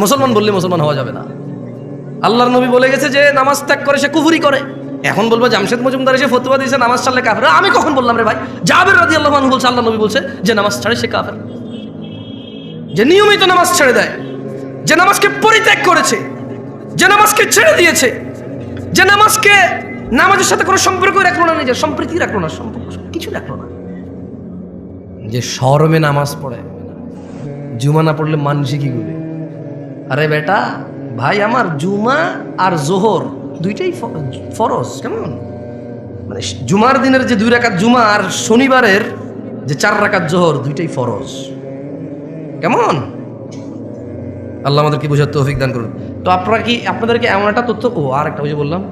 মুসলমান বললে মুসলমান হওয়া যাবে না। আল্লাহর নবী বলে গেছে যে, নামাজ ত্যাগ করে সে কুফুরি করে। এখন বলব জামশেদ মজুমদার এসে ফতুয়া দিয়েছে, নামাজ ছাড়লে কাফের। আমি কখন বললাম রে ভাই? জাবের রাজি আল্লাহ বলছে আল্লাহ নবী বলছে যে, নামাজ ছাড়ে সে কাফের। যে নিয়মিত নামাজ ছেড়ে দেয়। যে নামাজকে পরিত্যাগ করেছে। যে নামাজকে ছেড়ে দিয়েছে। যে নামাজকে নামাজের সাথে কোনো সম্পর্ক রাখল না নিজের, সম্প্রীতি রাখল না, সম্পর্ক কিছু রাখল না। যে শরমে নামাজ পড়ে জুমা না পড়লে মানসি কি করে আরে বেটা, ভাই আমার জুমা আর জোহর দুইটাই ফরজ, কেমন? মানে জুমার দিনের যে দুই রাকাত জুমা আর শনিবারের যে চার রাকাত জোহর দুইটাই ফরজ, কেমন? আল্লাহ আমাদেরকে বোঝার তৌফিক দান করুন। তো আপনারা কি, আপনাদেরকে এমন একটা তথ্য, ও আর একটা যে বললাম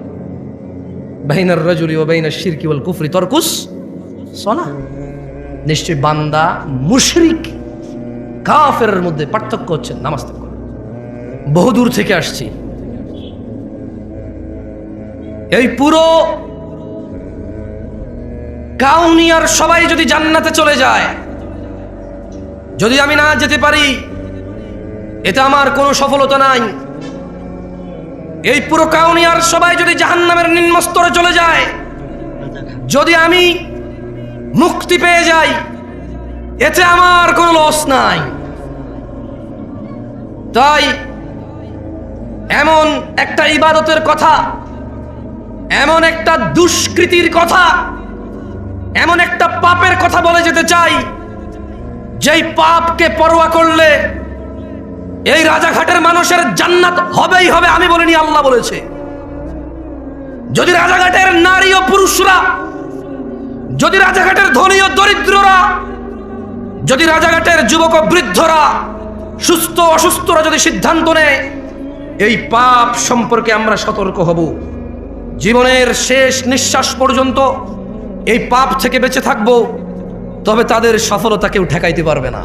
বাহিনার রাজুরি ও বাহিনার শিরকি ওয়াল কুফরি তরকুস, সলা? নিশ্চয় বান্দা মুশরিক কাফের মধ্যে পার্থক্য হচ্ছে নামাজ। বহুদূর থেকে আসছি। এই পুরো কাউনিয়ার সবাই যদি জান্নাতে চলে যায়, যদি আমি না যেতে পারি, এতে আমার কোনো সফলতা নাই। এই পুরো কাউনিয়ার সবাই যদি জাহান্নামের নিম্নস্তরে চলে যায়, যদি আমি মুক্তি পেয়ে যাই, এতে আমার কোনো লস নাই। তাই এমন একটা ইবাদতের কথা, এমন একটা দুষ্কৃতির কথা, এমন একটা পাপের কথা বলে যেতে চাই, যেই পাপকে পরোয়া করলে এই রাজাঘাটের মানুষের জান্নাত হবেই হবে আমি বলিনি, আল্লাহ বলেছে। যদি রাজাঘাটের নারী ও পুরুষরা, যদি রাজাঘাটের ধনী ও দরিদ্ররা, যদি রাজাঘাটের যুবক ও বৃদ্ধরা, সুস্থ অসুস্থরা যদি সিদ্ধান্ত নেয় এই পাপ সম্পর্কে আমরা সতর্ক হব। জীবনের শেষ নিঃশ্বাস পর্যন্ত এই পাপ থেকে বেঁচে থাকব, তবে তাদের সফলতা কেউ ঠেকাইতে পারবে না।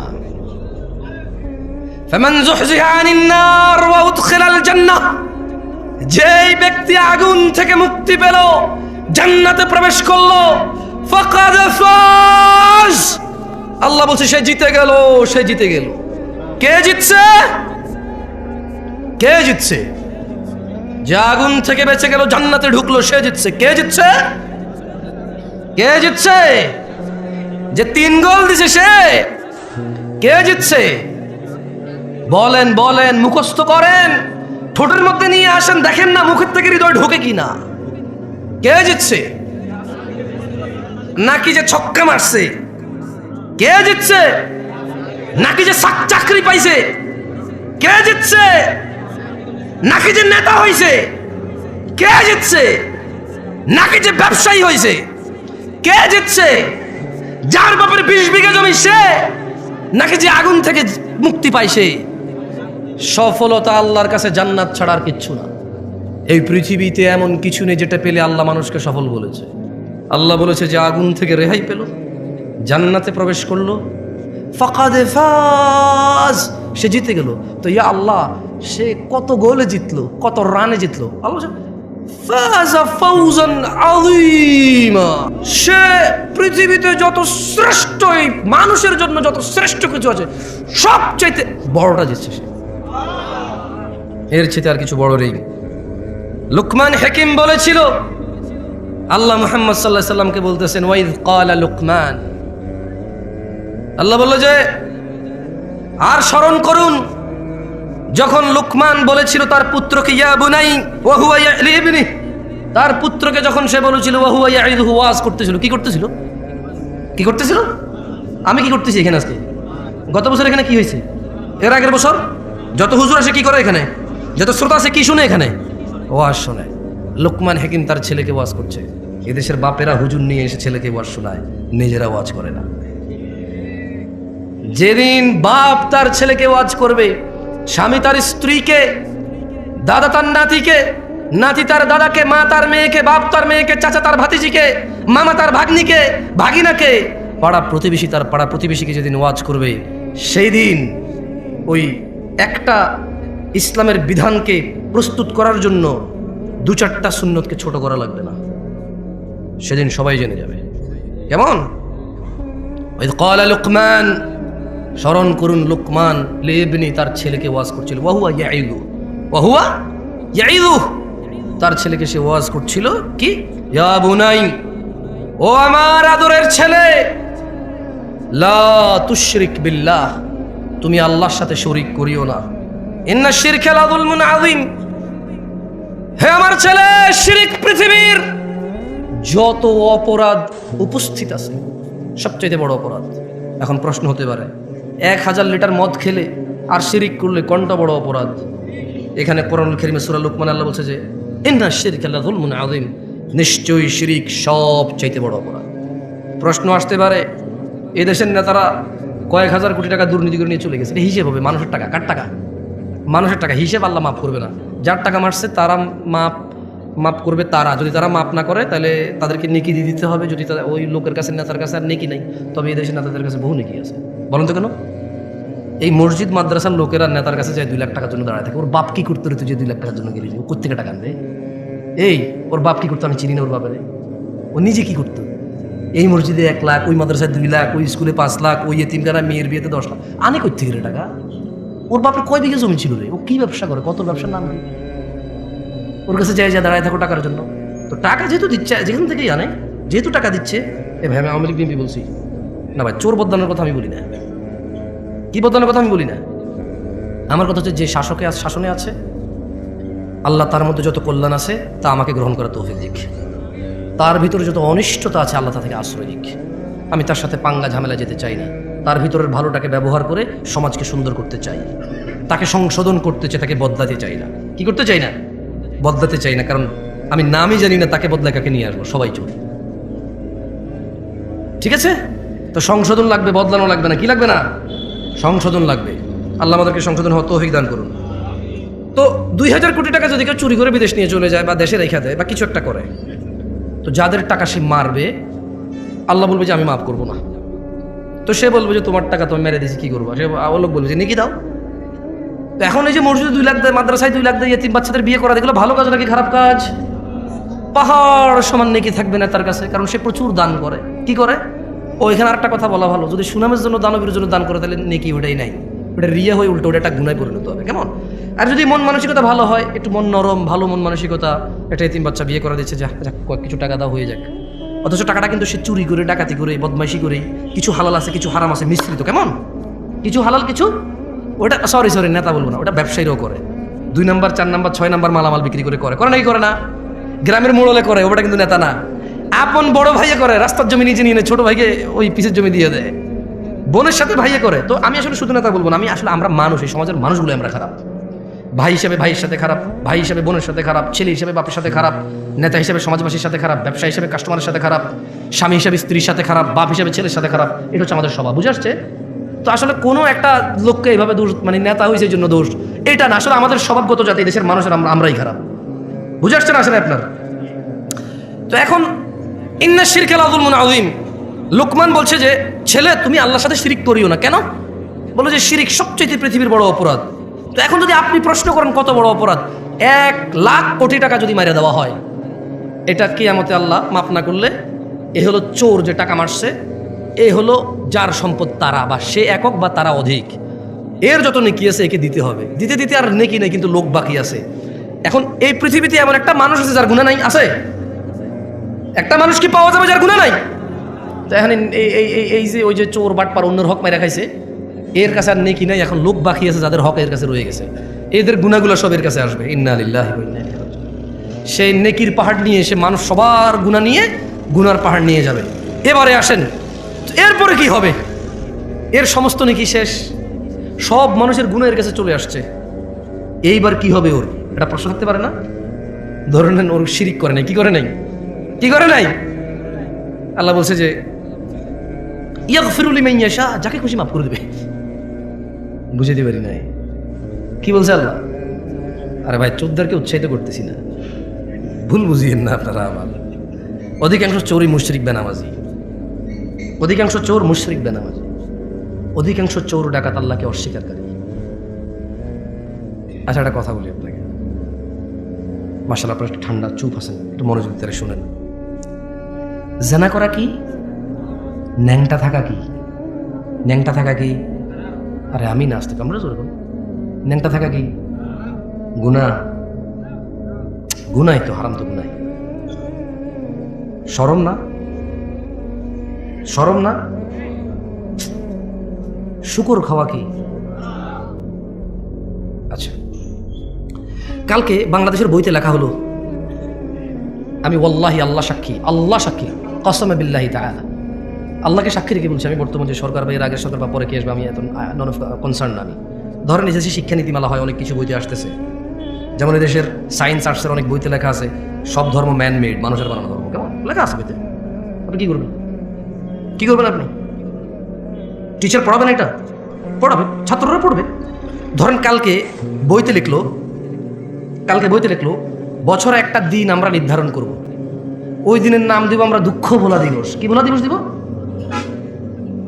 যেই ব্যক্তি আগুন থেকে মুক্তি পেল, জান্নাতে প্রবেশ করল আল্লাহ বলছে, সে জিতে গেল, সে জিতে গেল। কে জিতছে? কে জিতছে? যে আগুন থেকে বেঁচে গেল, জান্নাতে ঢুকলো, সে জিতছে। কে জিতছে? কে জিতছে? যে তিন গোল দিছে সে, কে জিতছে? বলেন বলেন, মুখস্থ করেন। ঠোঁটের মধ্যে নিয়ে আসেন, দেখেন না মুখের থেকে হৃদয় ঢোকে কিনা। কে জিতছে? নাকি যে ছক্কা মারছে? কে জিতছে? নাকি যে চাকরি পাইছে? কে জিতছে? নাকি যে নেতা হইছে? কে জিতছে? নাকি যে ব্যবসায়ী হইছে? কে জিতছে? যার ব্যাপারে বিশ বিঘা জমি সে? নাকি যে আগুন থেকে মুক্তি পাইছে সফলতা আল্লাহর কাছে জান্নাত ছাড়ার কিচ্ছু না। এই পৃথিবীতে এমন কিছু নেই যেটা পেলে আল্লাহ মানুষকে সফল বলেছে। আল্লাহ বলেছে যে আগুন থেকে রেহাই পেল, জান্নাতে প্রবেশ করল। ফাকাদে ফাজ, সে জিতে গেল। তো ইয়া আল্লাহ সে কত গোলে জিতলো, কত রানে জিতলো। সে পৃথিবীতে যত শ্রেষ্ঠ, এই মানুষের জন্য যত শ্রেষ্ঠ কিছু আছে, সবচাইতে বড়টা জিতছে সে। এর চেয়ে আর কিছু বড় নেই। লুকমান হাকিম বলেছিল, আল্লাহ মুহাম্মদ সাল্লাহ সাল্লামকে বলতেছেন, ওয়াইদ কালা লুকমান। আল্লাহ বলল যে, আর স্মরণ করুন যখন লুকমান বলেছিল তার পুত্রকে, ইয়া বুনাই ওয়াহুয়া ইয়ালিবনি। তার পুত্রকে যখন সে বলেছিল ওয়াহুয়া ইয়াইদহু ওয়াজ করতেছিল। কি করতেছিল? কি করতেছিল? আমি কি করতেছি এখানে আজকে? গত বছর এখানে কি হয়েছে? এর আগের বছর? যত হুজুর আসে কি করে এখানে? যত শ্রোতা আছে কি শুনে এখানে? ওয়াজ শোনে। লোকমান হেকিম তার ছেলেকে ওয়াজ করছে। এদেশের বাপেরা হুজুর নিয়ে এসে ছেলেকে ওয়াজ শোনায়। নিজেরা ওয়াজ করে না। যেদিন বাপ তার ছেলেকে ওয়াজ করবে স্বামী তার স্ত্রীকে দাদা তার নাতিকে নাতি তার দাদাকে মা তার মেয়েকে বাপ তার মেয়েকে চাচা তার ভাতিজিকে মামা তার ভাগ্নিকে ভাগিনাকে পাড়া প্রতিবেশী তার পাড়া প্রতিবেশীকে যেদিন ওয়াজ করবে সেই দিন ওই একটা ইসলামের বিধানকে প্রস্তুত করার জন্য দু চারটা সুন্নতকে ছোট করা লাগবে না সেদিন সবাই জেনে যাবে কেমন ওই قال لقمان স্মরণ করুন লোকমান, লেবনি তার ছেলেকে ওয়াজ করছিল। ওয়াহুয়া ইয়াইলু ওয়াহুয়া ইয়াইলু তার ছেলেকে সে ওয়াজ করছিল কি? ইয়া বুনাই, ও আমার আদরের ছেলে, লা তুশরিক বিল্লাহ, তুমি আল্লাহর সাথে শরিক করিও না। ইন্না শিরকা লা যুলমুন আযীম। হে আমার ছেলে, শিরিক পৃথিবীর যত অপরাধ উপস্থিত আছে সবচেয়ে বড় অপরাধ। এখন প্রশ্ন হতে পারে এক হাজার লিটার মদ খেলে আর শিরিক করলে কোনটা বড় অপরাধ। এখানে কোরআনুল খেরিমে সুরা লুকমান আল্লাহ বলছে যে, ইন্না শিরিক আল্লাহ যুলমুন আযীম। নিশ্চয়ই শিরিক সব চাইতে বড় অপরাধ। প্রশ্ন আসতে পারে এই দেশের নেতারা কয়েক হাজার কোটি টাকা দুর্নীতি করে নিয়ে চলে গেছে। হিসেব হবে, মানুষের টাকা, কার টাকা? মানুষের টাকা, হিসেব আল্লাহ মাফ করবে না। যার টাকা মারছে, তারা মাপ মাপ করবে তারা। যদি তারা মাপ না করে, তাহলে তাদেরকে নেকি দিয়ে দিতে হবে। যদি তাদের, ওই লোকের কাছে, নেতার কাছে আর নেকি নাই, তবে এই দেশের নেতাদের কাছে বহু নেকি আছে। বলেন তো কেন? এই মসজিদ মাদ্রাসার লোকেরা নেতার কাছে যায় দুই লাখ টাকার জন্য দাঁড়ায় থাকে। ওর বাপ কি করতে তুই যে দুই লাখ টাকার জন্য গেলি? ও কোথেকে টাকা আনবে? এই, ওর বাপ কি করতো? আমি চিনি না ওর বাপের। ও নিজে কি করতো? এই মসজিদে এক লাখ, ওই মাদ্রাসায় দুই লাখ, ওই স্কুলে পাঁচ লাখ, ওই এতিমখানা, মেয়ের বিয়েতে দশ লাখ। আনে থেকে রে টাকা? ওর বাপের কয় বিঘে জমি ছিল রে? ও কি ব্যবসা করে? কত ব্যবসার নাম কি? ওর কাছে যাই যা দাঁড়ায় থাকো টাকার জন্য। তো টাকা যেহেতু দিচ্ছে, যেখান থেকেই আনে, যেহেতু টাকা দিচ্ছে, এ ভাই, আমি আওয়ামী লীগ বিএনপি বলছি। না ভাই, চোর বদলানোর কথা আমি বলি না। কি বদলানোর কথা আমি বলি না। আমার কথা হচ্ছে যে শাসকে শাসনে আছে, আল্লাহ তার মধ্যে যত কল্যাণ আছে, তা আমাকে গ্রহণ করা তৌফিক দিক। তার ভিতরে যত অনিষ্টতা আছে, আল্লাহ তা থেকে আশ্রয় দিক আমি তার সাথে পাঙ্গা ঝামেলা যেতে চাই না। তার ভিতরের ভালোটাকে ব্যবহার করে সমাজকে সুন্দর করতে চাই। তাকে সংশোধন করতে চাই, তাকে বদলাতে চাই না। কি করতে চাই না? বদলাতে চাই না, কারণ আমি নামই জানি না, তাকে বদলায় কাকে নিয়ে আসব, সবাই চোর। ঠিক আছে? তো সংশোধন লাগবে, বদলানো লাগবে না, কি লাগবে না? সংশোধন লাগবে। আল্লাহ আমাদেরকে সংশোধন হওয়া তৌফিক দান করুন। তো দুই হাজার কোটি টাকা যদি কেউ চুরি করে বিদেশ নিয়ে চলে যায় বা দেশে রেখা দেয় বা কিছু একটা করে, তো যাদের টাকা সে মারবে, আল্লাহ বলবে যে আমি মাফ করব না। তো সে বলবে যে তোমার টাকা তুমি মেরে দিয়েছি, কী করব? সে লোক বলবে যে নাকি দাও। এখন এই যে মসজিদে দুই লাখ দেয়, মাদ্রাসায় দুই লাখ দেয় তিন বাচ্চাদের বিয়ে করা দেখল ভালো কাজ নাকি খারাপ কাজ? পাহাড় সমান নেকি থাকবে না তার কাছে, কারণ সে প্রচুর দান করে। কি করে? ও এখানে আরেকটা কথা বলা ভালো। যদি সুনামের জন্য, দানবের জন্য দান করে, তাহলে নেকি ওটাই নাই। ওটা রিয়া হয়ে উল্টো, ওটা একটা গুণায় পরিণত হবে। কেমন? আর যদি মন মানসিকতা ভালো হয়, একটু মন নরম, ভালো মন মানসিকতা একটা তিন বাচ্চা বিয়ে করে দিচ্ছে যা যাক কিছু টাকা দাও, হয়ে যাক। অথচ টাকাটা কিন্তু সে চুরি করে, ডাকাতি করে, বদমাইশি করে, কিছু হালাল আছে, কিছু হারাম আছে, মিশ্রিত, কেমন? কিছু হালাল, কিছু? ওটা সরি সরি নেতা বলব না, ওটা ব্যবসায়ীরাও করে। দুই নাম্বার, চার নাম্বার, ছয় নাম্বার মালামাল বিক্রি করে করে। করে নাকি করে না? গ্রামের মোড়লে করে, ওটা কিন্তু নেতা না। আপন বড় ভাইয়ে করে, রাস্তার জমি নিজে নিয়ে ছোট ভাইকে ওই পিসের জমি দিয়ে দেয় বোনের সাথে ভাইয়ে করে, তো আমি আসলে শুধু নেতা বলব না, আমি আসলে আমরা মানুষ, এই সমাজের মানুষগুলো আমরা খারাপ। ভাই হিসেবে ভাইয়ের সাথে খারাপ, ভাই হিসেবে বোনের সাথে খারাপ, ছেলে হিসেবে বাপের সাথে খারাপ, নেতা হিসেবে সমাজবাসীর সাথে খারাপ ব্যবসা হিসেবে কাস্টমারের সাথে খারাপ, স্বামী হিসেবে স্ত্রীর সাথে খারাপ, বাপ হিসেবে ছেলের সাথে খারাপ, এটা হচ্ছে আমাদের স্বভাব, বুঝে আসছে? তো আসলে কোনো একটা লোককে এইভাবে দোষ মানে নেতা হয়েছে জন্য দোষ, এটা না, আসলে আমাদের স্বভাবগত জাতি দেশের মানুষের আমরাই খারাপ। বুঝে আসছে না আসলে আপনার? তো এখন ইন্না শিরকেল আদুল মুন আদিম লোকমান বলছে যে, ছেলে, তুমি আল্লাহর সাথে শিরিক করিও না। কেন? বলো যে, শিরিক সবচেয়ে পৃথিবীর বড় অপরাধ। তো এখন যদি আপনি প্রশ্ন করেন, কত বড় অপরাধ? এক লাখ কোটি টাকা যদি মারিয়ে দেওয়া হয়, এটা কিয়ামতে আল্লাহ মাফ না করলে এ হলো চোর যে টাকা মারছে, এ হলো যার সম্পদ তারা বা সে একক বা তারা অধিক। এর যত নেকি আছে, একে দিতে হবে। দিতে দিতে আর নেকি নেই, কিন্তু লোক বাকি আছে। এখন এই পৃথিবীতে এমন একটা মানুষ আছে যার গুণা নাই, আছে? একটা মানুষ কি পাওয়া যাবে যার গুণা নাই? তো এখন এই এই এই যে ওই যে চোর বাটপার অন্যের হক মেরে খাইছে, এর কাছে আর নেকি নাই, এখন লোক বাকি আছে যাদের হক এর কাছে রয়ে গেছে। এদের গুণাগুলো সব এর কাছে আসবে। ইন্না আলিল্লাহ সেই নেকির পাহাড় নিয়ে এসে মানুষ সবার গুণা নিয়ে গুনার পাহাড় নিয়ে যাবে। এবারে আসেন, এরপরে কি হবে? এর সমস্ত নেকি শেষ। সব মানুষের গুণা এর কাছে চলে আসছে। এইবার কি হবে ওর? এটা প্রশ্ন থাকতে পারে না? ধরে নেন ওর শিরিক করে নাই। কি করে নাই? কি করে নাই? আল্লাহ বলছে যে ইয়াগফিরুল লিমান ইয়াশা যাকে খুশি মাফ করে দেবে। বুঝে দিতে পারি নাই। কি বলছে আল্লাহ? আরে ভাই, চোদ্দারকে উৎসাহিত করতেছি না। ভুল বুঝিয়েন না আপনারা আমার। অধিকাংশ চোরই মুশরিক বেনামাজি। অধিকাংশ চোর মুশরিক বেনামাজি। অধিকাংশ চোর ডাকাত আল্লাহকে অস্বীকারী। আচ্ছা একটা কথা বলি আপনাকে। মাসাল আপনার ঠান্ডা, চুপ আছেন। একটু মনোযোগ দিয়ে শুনেন। জেনা করা কি? ন্যাংটা থাকা কি? ন্যাংটা থাকা কি? আরে আমি না আসতে কামড়ে চলে ন্যাংটা থাকা কি? গুনা গুনাই তো হারাম তো গুনাই সরম না? সরম না? শুকর খাওয়া কি? আচ্ছা। কালকে বাংলাদেশের বইতে লেখা হলো, আমি ওয়াল্লাহি আল্লাহ সাক্ষী আল্লাহ সাক্ষী। কসমে বিল্লাহি তাআলা। আল্লাহকে সাক্ষী রেখে বলছি, আমি বর্তমান যে সরকার বা এর আগের সরকার বা পরে কে আসবে, আমি এত নন অফ কনসার্ন আমি। ধরেন যে শিক্ষানীতিমালা হয়, অনেক কিছু বইতে আসতেছে। যেমন দেশের সায়েন্স আর্টসের অনেক বইতে লেখা আছে, সব ধর্ম ম্যান মেড মানুষের বানানো ধর্ম। কেমন? লেখা আছে বইতে। আপনি কি করবেন? কী করবেন আপনি? টিচার পড়াবেন এটা? পড়াবে? ছাত্ররা পড়বে। ধরেন কালকে বইতে লিখলো, কালকে বইতে লিখলো, বছরে একটা দিন আমরা নির্ধারণ করব। ওই দিনের নাম দিব আমরা দুঃখ ভোলা দিবস। কি ভোলা দিবস দিব?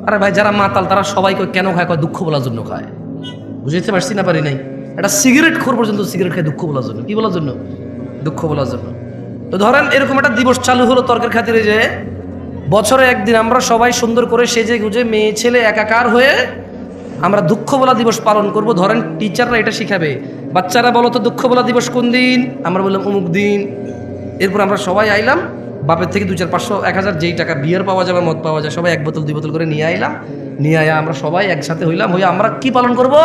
আরে ভাই, যারা মাতাল, তারা সবাই কয় কেন খায়? কয়, দুঃখ বলার জন্য খায়। বুঝতে পারছি না, পারি নাই। একটা সিগারেট খোর পর্যন্ত সিগারেট খায় দুঃখ বলার জন্য। কি বলার জন্য? দুঃখ বলার জন্য। তো ধরেন, এরকম একটা দিবস চালু হলো তর্কের খাতিরে যে, বছরে একদিন আমরা সবাই সুন্দর করে সেজে গুজে মেয়ে, ছেলে একাকার হয়ে আমরা দুঃখ বলা দিবস পালন করব। ধরেন, টিচাররা এটা শিখাবে। বাচ্চারা বলো তো, দুঃখ বলা দিবস কোন দিন? আমরা বললাম, অমুক দিন। এরপর আমরা সবাই আইলাম। বাপের থেকে দু চার পাঁচশো, এক হাজার যেই টাকা বিয়ার পাওয়া যাবে, মদ পাওয়া যায় সবাই এক বোতল, দুই বোতল করে নিয়ে আইলাম। নিয়ে আয়া আমরা সবাই একসাথে হইলাম। হয়ে আমরা কি পালন করব?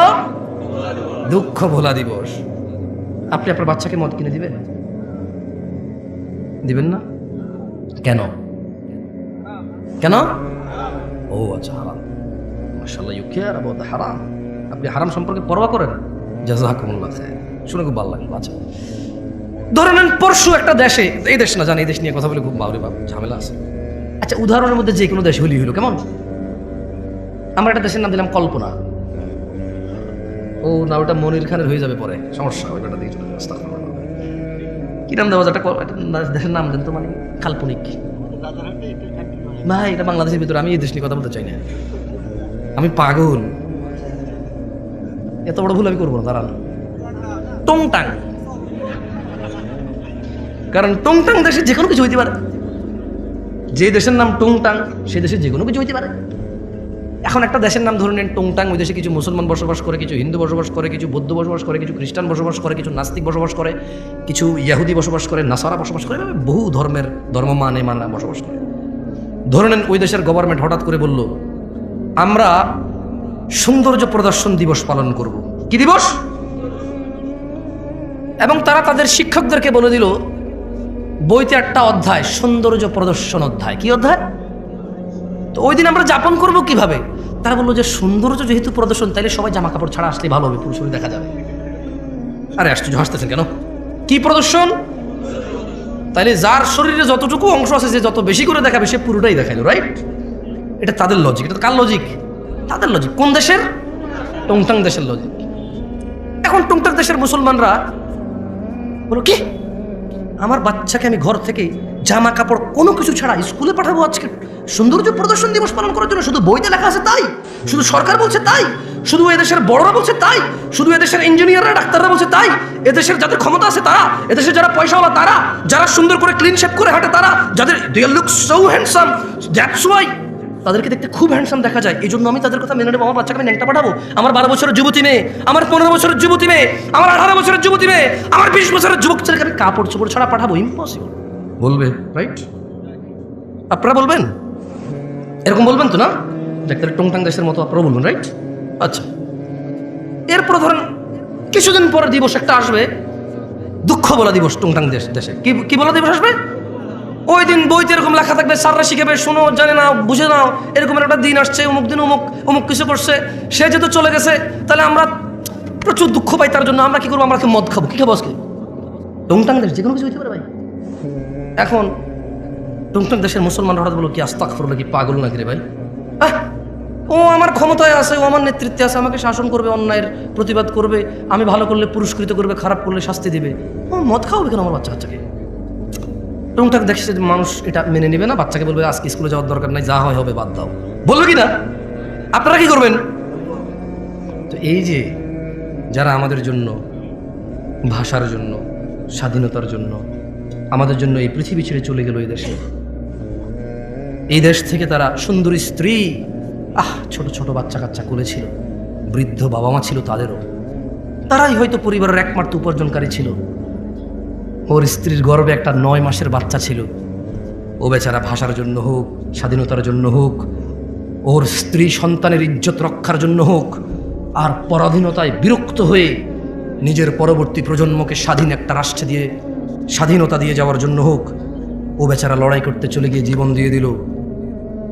দুঃখ ভোলা দিবস। আপনি আপনার বাচ্চাকে মদ কিনে দিবেন? দিবেন না? কেন? কেন? ও আচ্ছা হারাম। মাশাআল্লাহ ইউ কেয়ার অ্যাবাউট হারাম আপনি হারাম সম্পর্কে পরোয়া করেন? জাযাকুমুল্লাহ খায় শুনে খুব ভালো লাগল আচ্ছা। ধরে নেন পরশু একটা দেশে, এই দেশ না জানি, এই দেশ নিয়ে কথা বলে, খুব বাবরে বাপ ঝামেলা আছে। আচ্ছা উদাহরণের মধ্যে যে কোনো দেশ হলি হইল কেমন? আমরা একটা দেশের নাম দিলাম কল্পনা। ও না ওটা মনির খানের হয়ে যাবে পরে। সমস্যা দিয়ে চলে কি নাম দেওয়া? একটা না- দেশের নাম দেন তো মানে কাল্পনিক। ভাই, এটা বাংলাদেশের ভিতরে, আমি এই দেশ নিয়ে কথা বলতে চাই না। আমি পাগল। এত বড় ভুল আমি করব না, দাঁড়ান। টংটাং। কারণ টংটাং দেশে যে কোনো কিছু হইতে পারে। যে দেশের নাম টংটাং, সে দেশে যে কোনো কিছু হইতে পারে। এখন একটা দেশের নাম ধরে নেন, টংটাং, ওই দেশে কিছু মুসলমান বসবাস করে, কিছু হিন্দু বসবাস করে, কিছু বৌদ্ধ বসবাস করে, কিছু খ্রিস্টান বসবাস করে, কিছু নাস্তিক বসবাস করে, কিছু ইয়াহুদি বসবাস করে, নাসারা বসবাস করে বহু ধর্মের ধর্ম মানে মানে বসবাস করে। ধরে নেন, ওই দেশের গভর্নমেন্ট হঠাৎ করে বলল, আমরা সৌন্দর্য প্রদর্শন দিবস পালন করব। কি দিবস? এবং তারা তাদের শিক্ষকদেরকে বলে দিল বইতে একটা অধ্যায়, সৌন্দর্য প্রদর্শন অধ্যায়। কি অধ্যায়? তো ওই দিন আমরা যাপন করব কীভাবে? তারা বলল যে, সৌন্দর্য যেহেতু প্রদর্শন, তাইলে সবাই জামা কাপড় ছাড়া আসলে ভালো হবে পুরুষের দেখা যাবে। আরে, আশ্চর্য, হাসতেছেন কেন? কি প্রদর্শন? তাইলে যার শরীরে যতটুকু অংশ আছে যে যত বেশি করে দেখাবে, সে পুরোটাই দেখাইলো রাইট এটা তাদের লজিক এটা কার লজিক তাদের লজিক কোন দেশের? টংটাং দেশের লজিক এখন টংটাং দেশের মুসলমানরা বলো কি? আমার বাচ্চাকে আমি ঘর থেকে জামা কাপড় কোনো কিছু ছাড়া স্কুলে পাঠাবো আজকে। সৌন্দর্য প্রদর্শন দিবস পালন করার জন্য শুধু বইতে লেখা আছে তাই? শুধু সরকার বলছে তাই? শুধু এদেশের বড়রা বলছে তাই? শুধু এদেশের ইঞ্জিনিয়াররা, ডাক্তাররা বলছে তাই? এদেশের যাদের ক্ষমতা আছে তারা, এদেশের যারা পয়সাওয়ালা তারা, যারা সুন্দর করে ক্লিন শেপ করে হাঁটে তারা, যাদের they look so handsome that's why তাদেরকে দেখতে খুব হ্যান্ডসাম দেখা যায়। এই জন্য আমি তাদের কথা মেনে নেব আমার বাচ্চাকে আমি ন্যাংটা পাঠাবো। আমার বারো বছরের যুবতী মেয়ে আমার পনেরো বছরের যুবতী মেয়ে আমার আঠারো বছরের যুবতী মেয়ে আমার বিশ বছরের যুবক ছেলেকে আমি কাপড় চোপড় ছাড়া পাঠাবো ইম্পসিবল বলবে। রাইট আপনারা বলবেন? এরকম বলবেন তো না? ডাক্তার টংটাং দেশের মতো আপনারা বলবেন রাইট আচ্ছা। এরপর ধরেন কিছুদিন পরে দিবস একটা আসবে। দুঃখ বলা দিবস টংটাং দেশ দেশে। কি কি বলা দিবস আসবে? ওই দিন বইতে এরকম লেখা থাকবে সাররা শিখাবে, শোনো, জানে না বুঝে নাও, এরকম একটা দিন আসছে, অমুক দিন অমুক অমুক কিছু করছে। সে যেহেতু চলে গেছে, তাহলে আমরা প্রচুর দুঃখ পাই তার জন্য। আমরা কি করব? আমরা মদ খাব? কি খাব আজকে? টংটাং দেশ যে কোনো কিছু হইতে পারে ভাই। এখন টংটং দেশের মুসলমান হঠাৎ বলো, কি আস্তাক করল কি পাগল নাকি রে ভাই? ও আমার ক্ষমতায় আছে, ও আমার নেতৃত্বে আছে, আমাকে শাসন করবে, অন্যায়ের প্রতিবাদ করবে, আমি ভালো করলে, পুরস্কৃত করবে, খারাপ করলে শাস্তি দেবে। ও মদ খাওয়াবে কেন আমার বাচ্চা বাচ্চাকে টুংটাক দেখছে যে মানুষ এটা মেনে নেবে না, বাচ্চাকে বলবে, আজকে স্কুলে যাওয়ার দরকার নাই, যা হয় হবে, বাদ দাও। বলবে কি না? আপনারা কি করবেন? তো এই যে যারা আমাদের জন্য, ভাষার জন্য, স্বাধীনতার জন্য, আমাদের জন্য এই পৃথিবী ছেড়ে চলে গেল এই দেশে, এই দেশ থেকে তারা সুন্দরী স্ত্রী, আহ, ছোট ছোট বাচ্চা কাচ্চা করেছিল, বৃদ্ধ বাবা মা ছিল তাদেরও, তারাই হয়তো পরিবারের একমাত্র উপার্জনকারী ছিল। ওর স্ত্রীর গর্বে একটা নয় মাসের বাচ্চা ছিল। ও বেচারা ভাষার জন্য হোক, স্বাধীনতার জন্য হোক, ওর স্ত্রী সন্তানের ইজ্জত রক্ষার জন্য হোক, আর পরাধীনতায় বিরক্ত হয়ে নিজের পরবর্তী প্রজন্মকে স্বাধীন একটা রাষ্ট্রে দিয়ে, স্বাধীনতা দিয়ে যাওয়ার জন্য হোক, ও বেচারা লড়াই করতে চলে গিয়ে জীবন দিয়ে দিল।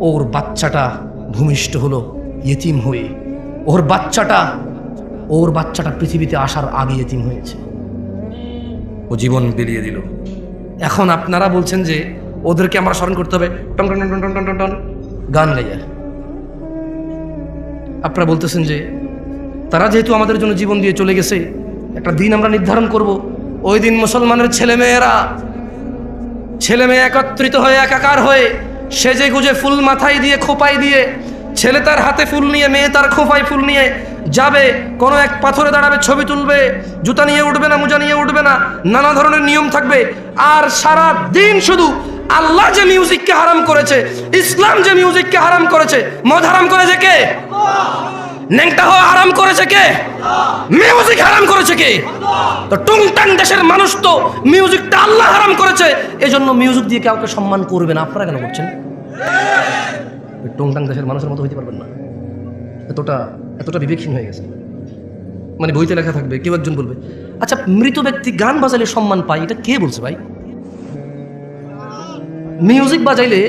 ওর বাচ্চাটা ভূমিষ্ঠ হলো, ইয়েতিম হয়ে। ওর বাচ্চাটা ওর বাচ্চাটা পৃথিবীতে আসার আগে ইয়েতিম হয়েছে। ও জীবন বেরিয়ে দিল। এখন আপনারা বলছেন যে ওদেরকে আমরা স্মরণ করতে হবে। টন টন টন টন টন টন গান গাইয়া। আপনারা বলতেছেন যে তারা যেহেতু আমাদের জন্য জীবন দিয়ে চলে গেছে, একটা দিন আমরা নির্ধারণ করব। ওই দিন মুসলমানের ছেলে মেয়েরা ছেলে মেয়ে একত্রিত হয়ে, একাকার হয়ে সেজে গুজে ফুল মাথায় দিয়ে খোপাই দিয়ে, ছেলে তার হাতে ফুল নিয়ে, মেয়ে তার খোপায় ফুল নিয়ে যাবে, কোনো এক পাথরে দাঁড়াবে, ছবি তুলবে, জুতা নিয়ে উঠবে না, মোজা নিয়ে উঠবে না, নানা ধরনের নিয়ম থাকবে। আর সারা দিন শুধু আল্লাহ যে মিউজিককে হারাম করেছে, ইসলাম যে মিউজিককে হারাম করেছে, মদ হারাম করেছে কে? ন্যাংটা হওয়া হারাম করেছে কে? মিউজিক হারাম করেছে কে? তো টুংটাং দেশের মানুষ তো মিউজিকটা আল্লাহ হারাম করেছে, এজন্য মিউজিক দিয়ে কাউকে সম্মান করবে না। আপনারা কেন করছেন? টুংটাং দেশের মানুষের মতো হইতে পারবেন না। এতটা এতটা বিবেকহীন হয়ে গেছে। মানে বইতে লেখা থাকবে, কেউ একজন বলবে আচ্ছা মৃত ব্যক্তি গান বাজালে সম্মান পায়, এটা কে বলছে ভাই? মিউজিক বাজাইলে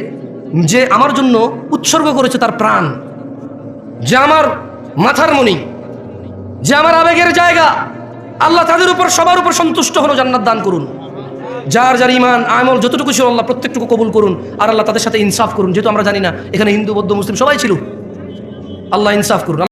যে আমার জন্য উৎসর্গ করেছে তার প্রাণ, যে আমার মাথার মণি, যে আমার আবেগের জায়গা, আল্লাহ তাদের উপর, সবার উপর সন্তুষ্ট হলো, জান্নাত দান করুন। যার যার ইমান আমল, যতটুকু ছিল আল্লাহ প্রত্যেকটুকু কবুল করুন, আর আল্লাহ তাদের সাথে ইনসাফ করুন। যেহেতু আমরা জানি না, এখানে হিন্দু, বৌদ্ধ, মুসলিম সবাই ছিল, আল্লাহ ইনসাফ করুন।